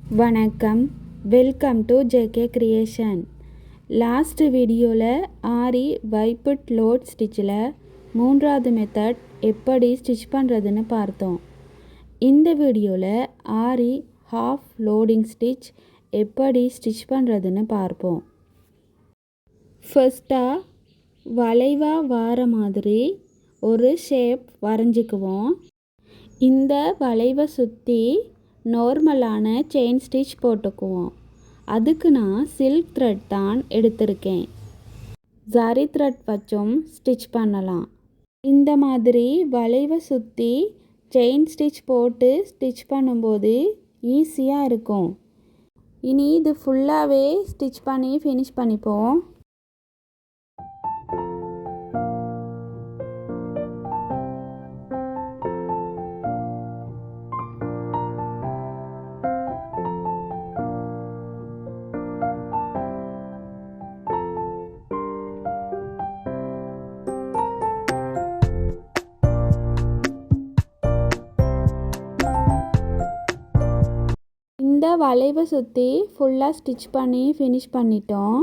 வணக்கம். Welcome to JK creation last வீடியோவில் ஆரி வைப்புட் load ஸ்டிச்சில் மூன்றாவது மெத்தட் எப்படி ஸ்டிச் பண்ணுறதுன்னு பார்த்தோம். இந்த வீடியோவில் ஆரி ஹாஃப் லோடிங் ஸ்டிச் எப்படி ஸ்டிச் பண்ணுறதுன்னு பார்ப்போம். ஃபர்ஸ்ட்டாக வளைவாக வார மாதிரி ஒரு ஷேப் வரைஞ்சிக்குவோம். இந்த வளைவை சுற்றி நார்மலான செயின் ஸ்டிச் போட்டுக்குவோம். அதுக்கு நான் சில்க் த்ரெட் தான் எடுத்திருக்கேன். ஜாரி த்ரெட் வச்சும் ஸ்டிச் பண்ணலாம். இந்த மாதிரி வளைவை சுற்றி செயின் ஸ்டிச் போட்டு ஸ்டிச் பண்ணும்போது ஈஸியாக இருக்கும். இனி இது ஃபுல்லாகவே ஸ்டிச் பண்ணி ஃபினிஷ் பண்ணிப்போம். வளைவை சுற்றி ஃபுல்லாக ஸ்டிச் பண்ணி ஃபினிஷ் பண்ணிட்டோம்.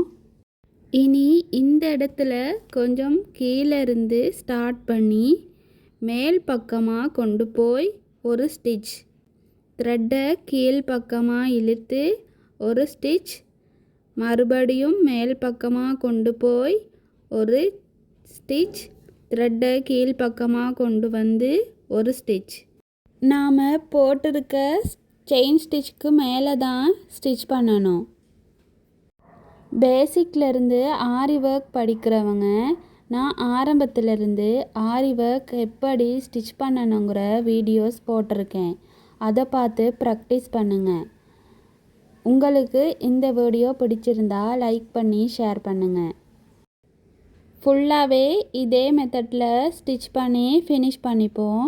இனி இந்த இடத்துல கொஞ்சம் கீழே இருந்து ஸ்டார்ட் பண்ணி மேல் பக்கமாக கொண்டு போய் ஒரு ஸ்டிச் த்ரெட்டை கீழ் பக்கமாக இழுத்து ஒரு ஸ்டிச் மறுபடியும் மேல் பக்கமாக கொண்டு போய் ஒரு ஸ்டிச் த்ரெட்டை கீழ் பக்கமாக கொண்டு வந்து ஒரு ஸ்டிச் நாம் போட்டிருக்க செயின் ஸ்டிச்சுக்கு மேலே தான் ஸ்டிச் பண்ணணும். பேசிக்லேருந்து ஆரி ஒர்க் படிக்கிறவங்க நான் ஆரம்பத்திலேருந்து ஆரி ஒர்க் எப்படி ஸ்டிச் பண்ணணுங்கிற வீடியோஸ் போட்டிருக்கேன். அதை பார்த்து ப்ராக்டிஸ் பண்ணுங்கள் உங்களுக்கு இந்த வீடியோ பிடிச்சிருந்தா லைக் பண்ணி ஷேர் பண்ணுங்கள் ஃபுல்லாகவே இதே மெத்தடில் ஸ்டிச் பண்ணி ஃபினிஷ் பண்ணிப்போம்.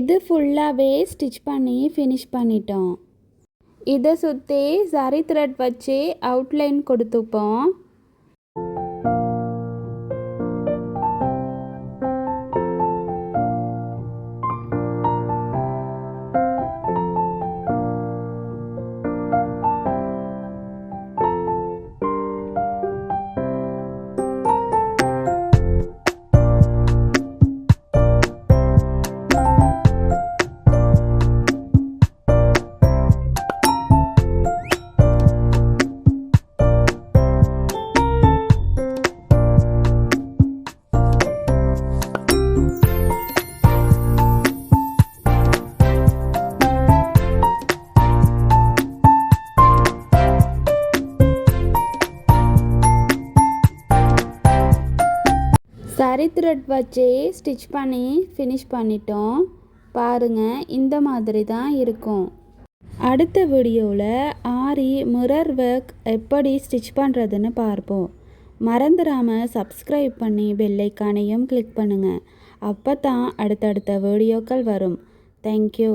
இது ஃபுல்லாகவே ஸ்டிச் பண்ணி ஃபினிஷ் பண்ணிட்டோம். இதை சுற்றி சரி த்ரெட் வச்சு அவுட்லைன் கொடுத்துப்போம். சரி த்ரெட் வச்சு ஸ்டிச் பண்ணி ஃபினிஷ் பண்ணிட்டோம். பாருங்கள் இந்த மாதிரி தான் இருக்கும். அடுத்த வீடியோவில் ஆரி மிரர் ஒர்க் எப்படி ஸ்டிச் பண்ணுறதுன்னு பார்ப்போம். மறந்துடாமல் சப்ஸ்கிரைப் பண்ணி பெல்லைக்கானையும் கிளிக் பண்ணுங்கள் அப்போ தான் அடுத்தடுத்த வீடியோக்கள் வரும். தேங்க்யூ